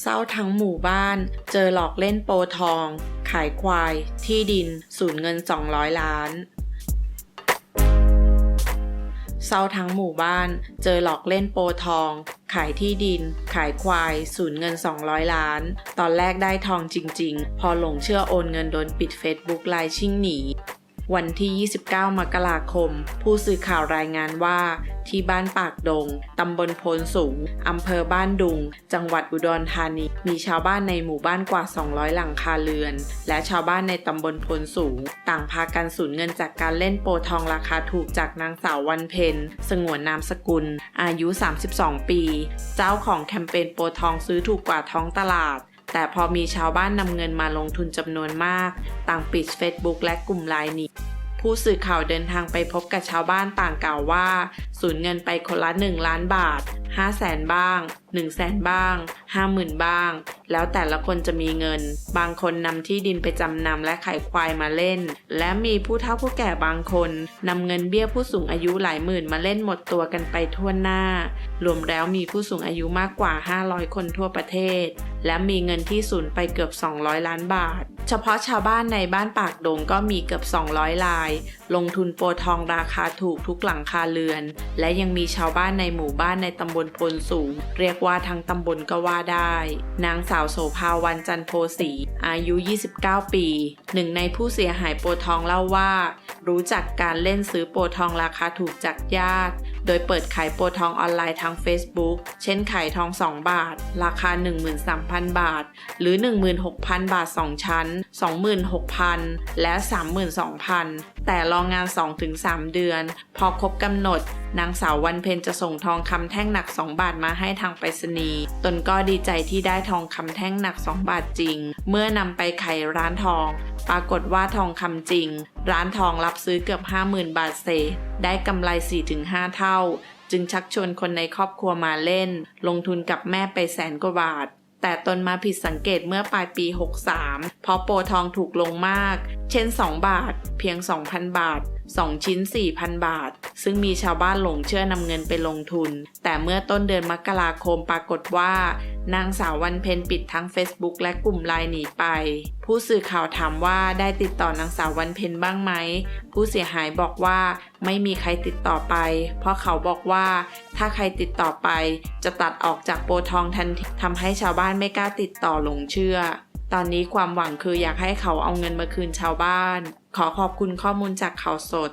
เศร้าทั้งหมู่บ้าน เจอหลอกเล่นโปทอง ขายควาย ที่ดิน สูญเงิน 200 ล้านเศร้าทั้งหมู่บ้าน เจอหลอกเล่นโปทอง ขายที่ดิน ขายควาย สูญเงิน 200 ล้าน ตอนแรกได้ทองจริง ๆ พอหลงเชื่อโอนเงินโดนปิด Facebook ไลน์ชิ่งหนี วันที่ 29 มกราคม ผู้สื่อข่าวรายงานว่า ที่บ้านปากดง ตำบลโพนสูง อำเภอบ้านดุง จังหวัดอุดรธานี มีชาวบ้านในหมู่บ้านกว่า 200 หลังคาเรือน และชาวบ้านในตำบลโพนสูง ต่างพากันสูญเงินจากการเล่นโปทองราคาถูกจากนางสาววันเพ็ญสงวนนามสกุล อายุ 32 ปี เจ้าของแคมเปญโปทองซื้อถูกกว่าท้องตลาด แต่พอมีชาวบ้านนำเงินมาลงทุนจำนวนมาก ต่างปิด Facebook และกลุ่มไลน์นี้ ผู้สื่อข่าวเดินทางไปพบกับชาวบ้านต่างกล่าวว่า สูญเงินไปคนละ 1 ล้านบาท5แสนบ้าง1แสนบ้าง 50,000 บ้าง แล้วแต่ละคนจะมีเงิน บางคนนำที่ดินไปจำนำและขายควายมาเล่น และมีผู้เฒ่าผู้แก่บางคนนำเงินเบี้ยผู้สูงอายุหลายหมื่นมาเล่นหมดตัวกันไปทั่วหน้า รวมแล้วมีผู้สูงอายุมากกว่า 500 คนทั่วประเทศ และมีเงินที่สูญไปเกือบ 200 ล้านบาท เฉพาะชาวบ้านในบ้านปากดงก็มีเกือบ 200 ราย ลงทุนโปรทองราคาถูกทุกหลังคาเรือน และยังมีชาวบ้านในหมู่บ้านในตำบลพลสูง เรียกว่าทั้งตำบลก็ว่าได้ นางสาวโสภาวันจันโพสีอายุ 29 ปี หนึ่งในผู้เสียหายโปรทองเล่าว่า รู้จักการเล่นซื้อโปรทองราคาถูกจากญาติ โดยเปิดขายโปรทองออนไลน์ทาง Facebook เช่นขายทอง 2 บาท ราคา 13,000 บาท หรือ 16,000 บาท 2 ชั้น 26,000 และ 32,000 แต่รองงาน 2-3 เดือน พอครบกำหนด นางสาววันเพ็ญจะส่งทองคำแท่งหนัก 2 บาทมาให้ทางไปรษณีย์ตนก็ดีใจที่ได้ทองคำแท่งหนัก 2 บาทจริง เมื่อนำไปไขร้านทอง ปรากฏว่าทองคำจริง ร้านทองรับซื้อเกือบ 50,000 บาทเศษ ได้กำไร 4-5 เท่า จึงชักชวนคนในครอบครัวมาเล่น ลงทุนกับแม่ไปแสนกว่าบาท แต่ตนมาผิดสังเกตเมื่อปลายปี 63 เพราะโปรทองถูกลงมาก เช่น 2 บาท เพียง 2,000 บาท 2 ชิ้น 4,000 บาท ซึ่งมีชาวบ้านหลงเชื่อนำเงินไปลงทุน แต่เมื่อต้นเดือนมกราคมปรากฏว่า นางสาววันเพ็ญปิดทั้ง Facebook และกลุ่มไลน์หนีไป ผู้สื่อข่าวถามว่าได้ติดต่อนางสาววันเพ็ญบ้างไหม ผู้เสียหายบอกว่าไม่มีใครติดต่อไป เพราะเขาบอกว่า ถ้าใครติดต่อไป จะตัดออกจากโปรทองทันทีทำให้ชาวบ้านไม่กล้าติดต่อหลงเชื่อตอนนี้ความหวังคืออยากให้เขาเอาเงินมาคืนชาวบ้าน ขอขอบคุณข้อมูลจากข่าวสด